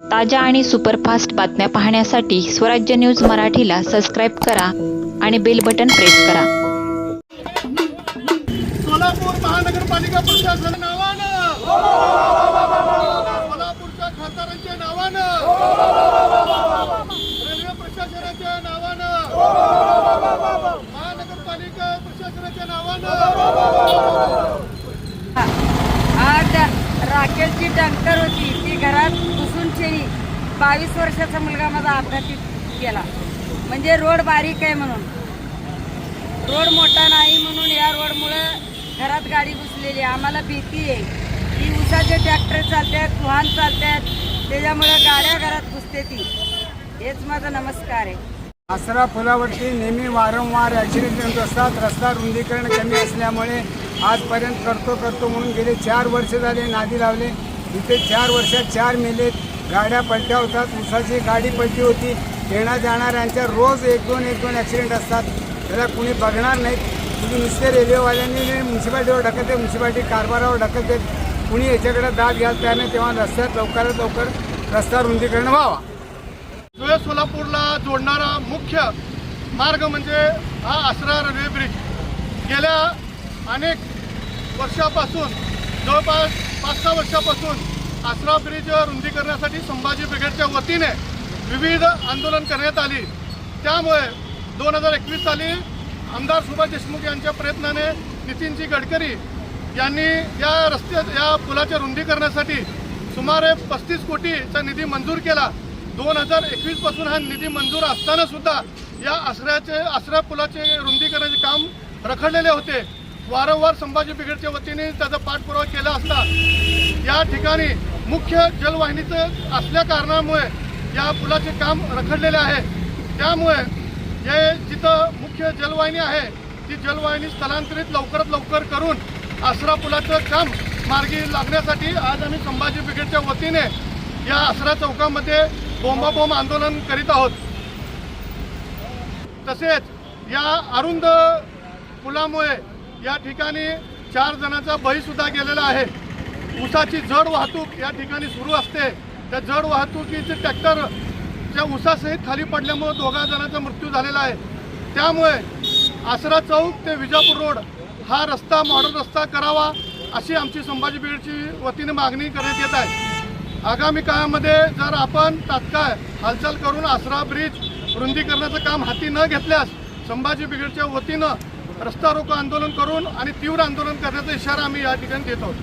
ताज्या आणि सुपरफास्ट बातम्या पाहण्यासाठी स्वराज्य न्यूज मराठीला सबस्क्राईब करा आणि बेल बटन प्रेस करा. सोलापूर महानगरपालिका प्रशासन नावानं. सोलापूरच्या खासदारांच्या नावानं. रेल्वे प्रशासनाच्या नावानं. महानगरपालिका प्रशासनाच्या नावानं. आज राखेलची टँकर होती. ती घरात घुसून शेळी बावीस वर्षाचा मुलगा माझा अपघातीत गेला. म्हणजे रोड बारीक आहे म्हणून. रोड मोठा नाही म्हणून या रोडमुळं घरात गाडी घुसलेली आहे. आम्हाला भीती आहे. की उसाचे ट्रॅक्टर चालतात वाहन चालतात त्याच्यामुळं गाड्या घरात घुसते ती. हेच माझा नमस्कार आहे. आसरा पुलावरती नेहमी वारंवार ॲक्सिडेंट होत असतात. रस्ता रुंदीकरण कमी असल्यामुळे आजपर्यंत करतो करतो म्हणून गेले चार वर्ष झाले नादी लावले. इथे चार वर्षात चार मेलेत. गाड्या पलट्या होतात उसाची गाडी पलटी होती. येण्या जाणाऱ्यांच्या रोज एक दोन एक दोन ॲक्सिडेंट असतात. त्याला कुणी बघणार नाहीत. तुम्ही नुसते रेल्वेवाल्यांनी म्युन्सिपाल्टीवर ढकलते म्युन्सिपाल्टी कारभारावर ढकलते कुणी याच्याकडे दाद घ्याल त्याने तेव्हा रस्त्यात लवकरात लवकर रस्ता रुंदीकरण व्हावा. धुळे सोलापूरला जोडणारा मुख्य मार्ग म्हणजे हा आसरा रेल्वे ब्रिज गेल्या अनेक वर्षापासून जवळपास पाच सहा वर्षापासून आसरा ब्रिज रुंदीकरणासाठी संभाजी ब्रिगेडच्या वतीने विविध आंदोलन करण्यात आली. त्यामुळे दोन हजार एकवीस साली आमदार सुभाष देशमुख यांच्या प्रयत्नाने नितीनजी गडकरी यांनी या रस्त्या या पुलाच्या रुंदीकरणासाठी सुमारे पस्तीस कोटीचा निधी मंजूर केला. दोन हजार एकवीसपासून हा निधी मंजूर असतानासुद्धा या आसऱ्याचे आसरा पुलाचे रुंदीकरणाचे काम रखडलेले होते. वारंवार संभाजी ब्रिगेडच्या वतीने त्याचा पाठपुरावा केला असता या ठिकाणी मुख्य जलवाहिनीचं असल्या कारणामुळे या पुलाचे काम रखडलेले आहे. त्यामुळे जे जिथं मुख्य जलवाहिनी आहे ती जलवाहिनी स्थलांतरित लवकरात लवकर करून आसरा पुलाचं काम मार्गी लागण्यासाठी आज आम्ही संभाजी ब्रिगेडच्या वतीने या आसरा चौकामध्ये बोंबाबोंब आंदोलन करीत आहोत. तसेच या अरुंद पुलामुळे या ठिकाणी चार जणांचा बळीसुद्धा गेलेला आहे. उसाची जड वाहतूक या ठिकाणी सुरू असते. त्या जड वाहतुकीचे ट्रॅक्टर त्या उसासहित खाली पडल्यामुळे दोघा जणांचा मृत्यू झालेला आहे. त्यामुळे आसरा चौक ते विजापूर रोड हा रस्ता मॉडर्न रस्ता करावा अशी आमची संभाजी ब्रिगेडची वतीने मागणी करण्यात येत आहे. आगामी काळामध्ये जर आपण तात्काळ हालचाल करून आसरा ब्रिज रुंदीकरणाचं काम हाती न घेतल्यास संभाजी ब्रिगेडच्या वतीनं रस्ता रोको आंदोलन करून आणि तीव्र आंदोलन करण्याचा इशारा आम्ही या ठिकाणी देत आहोत.